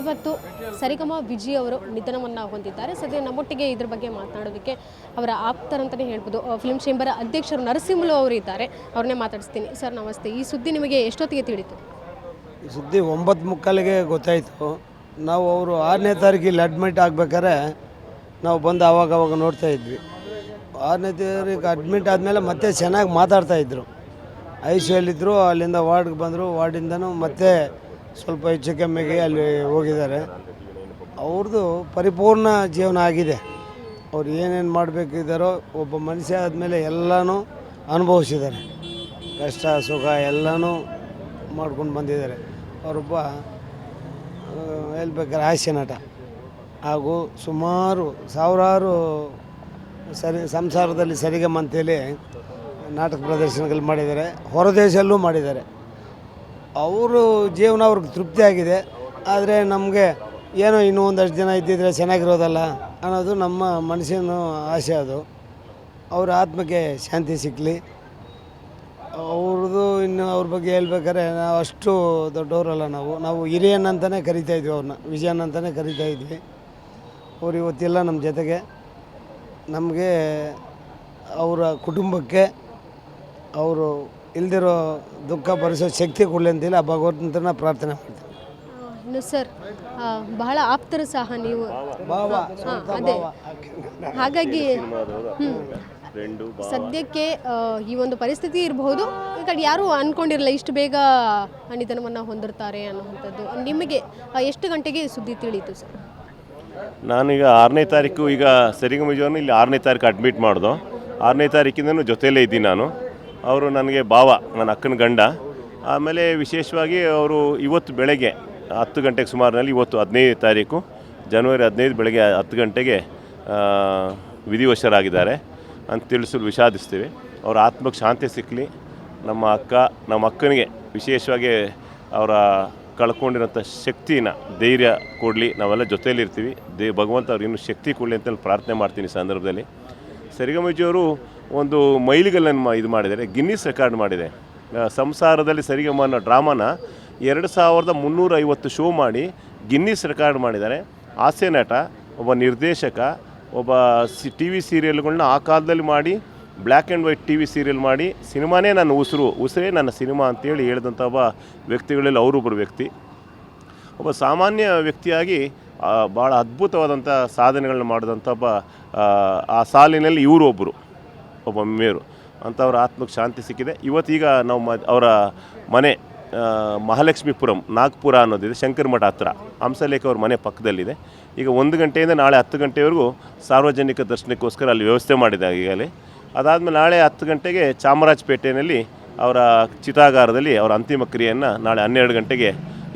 ಇವತ್ತು ಸರಿಗಮ ವಿಜಿ ಅವರು ನಿಧನವನ್ನು ಹೊಂದಿದ್ದಾರೆ. ಸದ್ಯ ನಮ್ಮೊಟ್ಟಿಗೆ ಇದ್ರ ಬಗ್ಗೆ ಮಾತನಾಡೋದಕ್ಕೆ ಅವರ ಆಪ್ತರಂತಲೇ ಹೇಳ್ಬೋದು. ಫಿಲ್ಮ್ ಚೇಂಬರ್ ಅಧ್ಯಕ್ಷರು ನರಸಿಂಹಲು ಅವರು ಇದ್ದಾರೆ. ಅವ್ರನ್ನೇ ಮಾತಾಡಿಸ್ತೀನಿ. ಸರ್, ನಮಸ್ತೆ. ಈ ಸುದ್ದಿ ನಿಮಗೆ ಎಷ್ಟೊತ್ತಿಗೆ ತಿಳಿತು? ಈ ಸುದ್ದಿ ಒಂಬತ್ತು ಮುಕ್ಕಾಲಿಗೆ ಗೊತ್ತಾಯಿತು. ನಾವು ಅವರು ಆರನೇ ತಾರೀಕಿಲ್ಲಿ ಅಡ್ಮಿಟ್ ಆಗ್ಬೇಕಾದ್ರೆ ನಾವು ಬಂದು ಆವಾಗ ಅವಾಗ ನೋಡ್ತಾ ಇದ್ವಿ. ಆರನೇ ತಾರೀಕು ಅಡ್ಮಿಟ್ ಆದಮೇಲೆ ಮತ್ತೆ ಚೆನ್ನಾಗಿ ಮಾತಾಡ್ತಾ ಇದ್ರು. ಐ ಸಿ ಯಲ್ಲಿದ್ದರು ಅಲ್ಲಿಂದ ವಾರ್ಡ್ಗೆ ಬಂದರು, ವಾರ್ಡಿಂದನೂ ಮತ್ತೆ ಸ್ವಲ್ಪ ಹೆಚ್ಚು ಕಮ್ಮಿಗೆ ಅಲ್ಲಿ ಹೋಗಿದ್ದಾರೆ. ಅವ್ರದ್ದು ಪರಿಪೂರ್ಣ ಜೀವನ ಆಗಿದೆ. ಅವ್ರು ಏನೇನು ಮಾಡಬೇಕಿದ್ದಾರೋ ಒಬ್ಬ ಮನುಷ್ಯ ಆದಮೇಲೆ ಎಲ್ಲನೂ ಅನುಭವಿಸಿದ್ದಾರೆ. ಕಷ್ಟ, ಸುಖ ಎಲ್ಲನೂ ಮಾಡ್ಕೊಂಡು ಬಂದಿದ್ದಾರೆ. ಅವರೊಬ್ಬ ಹೇಳ್ಬೇಕಾದ್ರೆ ಹಾಸ್ಯ ನಟ. ಹಾಗೂ ಸುಮಾರು ಸಾವಿರಾರು ಸರಿ, ಸಂಸಾರದಲ್ಲಿ ಸರಿಗಮ್ಮ ಅಂತೇಳಿ ನಾಟಕ ಪ್ರದರ್ಶನಗಳು ಮಾಡಿದ್ದಾರೆ. ಹೊರದೇಶಲ್ಲೂ ಮಾಡಿದ್ದಾರೆ. ಅವರು ಜೀವನ ಅವ್ರಿಗೆ ತೃಪ್ತಿ ಆಗಿದೆ. ಆದರೆ ನಮಗೆ ಏನೋ ಇನ್ನೂ ಒಂದಷ್ಟು ಜನ ಇದ್ದಿದ್ರೆ ಚೆನ್ನಾಗಿರೋದಲ್ಲ ಅನ್ನೋದು ನಮ್ಮ ಮನಸ್ಸಿನ ಆಸೆ ಅದು. ಅವ್ರ ಆತ್ಮಕ್ಕೆ ಶಾಂತಿ ಸಿಕ್ಕಲಿ ಅವ್ರದ್ದು ಇನ್ನು ಅವ್ರ ಬಗ್ಗೆ ಹೇಳ್ಬೇಕಾದ್ರೆ ನಾವು ಅಷ್ಟು ದೊಡ್ಡವರಲ್ಲ ನಾವು. ನಾವು ಹಿರಿಯನ್ನಂತಲೇ ಕರಿತಾ ಇದ್ವಿ ಅವ್ರನ್ನ, ವಿಜಯನ್ ಅಂತಲೇ ಕರಿತಾ ಇದ್ವಿ. ಅವ್ರು ಇವತ್ತಿಲ್ಲ ನಮ್ಮ ಜೊತೆಗೆ. ನಮಗೆ ಅವರ ಕುಟುಂಬಕ್ಕೆ ಅವರು ಇಲ್ದಿರೋ ದುಃಖ ಭರಿಸೋ ಶಕ್ತಿ ಕೊಡಲಿ ಅಂತೇಳಿ ಆ ಭಗವಂತನ ಪ್ರಾರ್ಥನೆ ಮಾಡ್ತೀನಿ. ಇನ್ನು ಸರ್ ಆ, ಬಹಳ ಆಪ್ತರು ಸಹ ನೀವು. ಭಾವ ಹಾ, ಅದೇ. ಹಾಗಾಗಿ ಹ್ಮ್. ಸದ್ಯಕ್ಕೆ ಆ, ಈ ಒಂದು ಪರಿಸ್ಥಿತಿ ಇರಬಹುದು. ಕಡೆ ಯಾರೂ ಅನ್ಕೊಂಡಿರಲ್ಲ ಇಷ್ಟು ಬೇಗ ನಿಧನವನ್ನ ಹೊಂದಿರ್ತಾರೆ ಅನ್ನುವಂಥದ್ದು. ನಿಮಗೆ ಆ, ಎಷ್ಟು ಗಂಟೆಗೆ ಸುದ್ದಿ ತಿಳಿಯಿತು ಸರ್? ನಾನೀಗ ಆರನೇ ತಾರೀಕು ಈಗ ಸರಿಗಮಜವನ್ನು ಇಲ್ಲಿ ಆರನೇ ತಾರೀಕು ಅಡ್ಮಿಟ್ ಮಾಡ್ದು. ಆರನೇ ತಾರೀಕಿಂದನೂ ಜೊತೆಯಲ್ಲೇ ಇದ್ದೀನಿ ನಾನು. ಅವರು ನನಗೆ ಭಾವ, ನನ್ನ ಅಕ್ಕನ ಗಂಡ. ಆಮೇಲೆ ವಿಶೇಷವಾಗಿ ಅವರು ಇವತ್ತು ಬೆಳಗ್ಗೆ ಹತ್ತು ಗಂಟೆಗೆ ಸುಮಾರಿನಲ್ಲಿ ಇವತ್ತು ಹದಿನೈದು ತಾರೀಕು, ಜನವರಿ ಹದಿನೈದು ಬೆಳಗ್ಗೆ ಹತ್ತು ಗಂಟೆಗೆ ವಿಧಿವಶರಾಗಿದ್ದಾರೆ ಅಂತ ತಿಳಿಸಲು ವಿಷಾದಿಸ್ತೀವಿ. ಅವರ ಆತ್ಮಕ್ಕೆ ಶಾಂತಿ ಸಿಕ್ಕಲಿ ನಮ್ಮ ಅಕ್ಕ, ನಮ್ಮ ಅಕ್ಕನಿಗೆ ವಿಶೇಷವಾಗಿ ಅವರ ಕಳ್ಕೊಂಡಿರೋಂಥ ಶಕ್ತಿನ ಧೈರ್ಯ ಕೊಡಲಿ. ನಾವೆಲ್ಲ ಜೊತೆಯಲ್ಲಿರ್ತೀವಿ. ದೇ, ಭಗವಂತ ಅವ್ರಿಗೆ ಇನ್ನೂ ಶಕ್ತಿ ಕೊಡಲಿ ಅಂತೇಳಿ ಪ್ರಾರ್ಥನೆ ಮಾಡ್ತೀನಿ ಈ ಸಂದರ್ಭದಲ್ಲಿ. ಸರಿಗಮಜಿಯವರು ಒಂದು ಮೈಲಿಗಲ್ಲನ್ನು ಇದು ಮಾಡಿದ್ದಾರೆ. ಗಿನ್ನಿಸ್ ರೆಕಾರ್ಡ್ ಮಾಡಿದೆ. ಸಂಸಾರದಲ್ಲಿ ಸರಿಗಮ ಅನ್ನೋ ಡ್ರಾಮಾನ ಎರಡು ಸಾವಿರದ ಮುನ್ನೂರ ಐವತ್ತು ಶೋ ಮಾಡಿ ಗಿನ್ನಿಸ್ ರೆಕಾರ್ಡ್ ಮಾಡಿದ್ದಾರೆ. ಹಾಸ್ಯ ನಟ, ಒಬ್ಬ ನಿರ್ದೇಶಕ, ಒಬ್ಬ ಸಿ ಟಿ ವಿ ಸೀರಿಯಲ್ಗಳನ್ನ ಆ ಕಾಲದಲ್ಲಿ ಮಾಡಿ black and white T V serial ಮಾಡಿ, ಸಿನಿಮಾನೇ ನನ್ನ ಉಸಿರು, ಉಸಿರೇ ನನ್ನ ಸಿನಿಮಾ ಅಂತೇಳಿ ಹೇಳಿದಂಥ ಒಬ್ಬ ವ್ಯಕ್ತಿಗಳಲ್ಲಿ ಅವರೊಬ್ಬರು ವ್ಯಕ್ತಿ. ಒಬ್ಬ ಸಾಮಾನ್ಯ ವ್ಯಕ್ತಿಯಾಗಿ ಭಾಳ ಅದ್ಭುತವಾದಂಥ ಸಾಧನೆಗಳನ್ನ ಮಾಡಿದಂಥ ಒಬ್ಬ ಆ ಸಾಲಿನಲ್ಲಿ ಇವರು ಒಬ್ಬರು. ಒಬ್ಬ ಮೇರು. ಅಂಥವ್ರ ಆತ್ಮಕ್ಕೆ ಶಾಂತಿ ಸಿಕ್ಕಿದೆ. ಇವತ್ತೀಗ ನಾವು ಮ, ಅವರ ಮನೆ ಮಹಾಲಕ್ಷ್ಮೀಪುರಂ, ನಾಗ್ಪುರ ಅನ್ನೋದಿದೆ ಶಂಕರ ಮಠ ಹತ್ರ. ಹಂಸಲೇಖ ಅವ್ರ ಮನೆ ಪಕ್ಕದಲ್ಲಿದೆ. ಈಗ ಒಂದು ಗಂಟೆಯಿಂದ ನಾಳೆ ಹತ್ತು ಗಂಟೆವರೆಗೂ ಸಾರ್ವಜನಿಕ ದರ್ಶನಕ್ಕೋಸ್ಕರ ಅಲ್ಲಿ ವ್ಯವಸ್ಥೆ ಮಾಡಿದೆ ಈಗಲೇ. ಅದಾದಮೇಲೆ ನಾಳೆ ಹತ್ತು ಗಂಟೆಗೆ ಚಾಮರಾಜಪೇಟೆಯಲ್ಲಿ ಅವರ ಚಿತಾಗಾರದಲ್ಲಿ ಅವರ ಅಂತಿಮ ಕ್ರಿಯೆಯನ್ನು ನಾಳೆ ಹನ್ನೆರಡು ಗಂಟೆಗೆ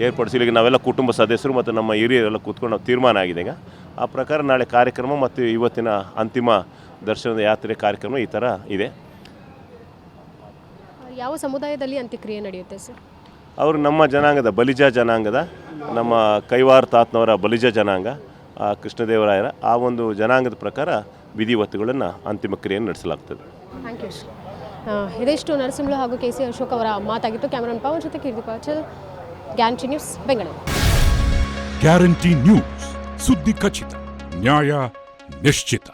ಏರ್ಪಡಿಸಿ. ಇಲ್ಲಿಗೆ ನಾವೆಲ್ಲ ಕುಟುಂಬ ಸದಸ್ಯರು ಮತ್ತು ನಮ್ಮ ಹಿರಿಯರೆಲ್ಲ ಕೂತ್ಕೊಂಡು ತೀರ್ಮಾನ ಆಗಿದೆ ಈಗ. ಆ ಪ್ರಕಾರ ನಾಳೆ ಕಾರ್ಯಕ್ರಮ ಮತ್ತು ಇವತ್ತಿನ ಅಂತಿಮ ದರ್ಶನದ ಯಾತ್ರೆ ಕಾರ್ಯಕ್ರಮ ಈ ಥರ ಇದೆ. ಯಾವ ಸಮುದಾಯದಲ್ಲಿ ಅಂತ್ಯಕ್ರಿಯೆ ನಡೆಯುತ್ತೆ ಸರ್? ಅವರು ನಮ್ಮ ಜನಾಂಗದ ಬಲಿಜ ಜನಾಂಗದ ನಮ್ಮ ಕೈವಾರ ತಾತ್ನವರ ಬಲಿಜ ಜನಾಂಗ ಆ ಕೃಷ್ಣದೇವರಾಯರ ಆ ಒಂದು ಜನಾಂಗದ ಪ್ರಕಾರ ವಿಧಿವತ್ತುಗಳನ್ನು ಅಂತಿಮ ಕ್ರಿಯೆಯನ್ನು ನಡೆಸಲಾಗ್ತದೆ. ಥ್ಯಾಂಕ್ ಯು ಸರ್ ಇದಿಷ್ಟು ನರಸಿಂಹಳು ಹಾಗೂ ಕೆ ಸಿ ಅಶೋಕ್ ಅವರ ಮಾತಾಗಿತ್ತು ಕ್ಯಾಮರಾನ್ ಪವನ್ ಜೊತೆ Keerthi ಪಾಚಲ್ guarantee news Bengaluru. Guarantee news ಸುದ್ದಿ ಖಚಿತ ನ್ಯಾಯ ನಿಶ್ಚಿತ.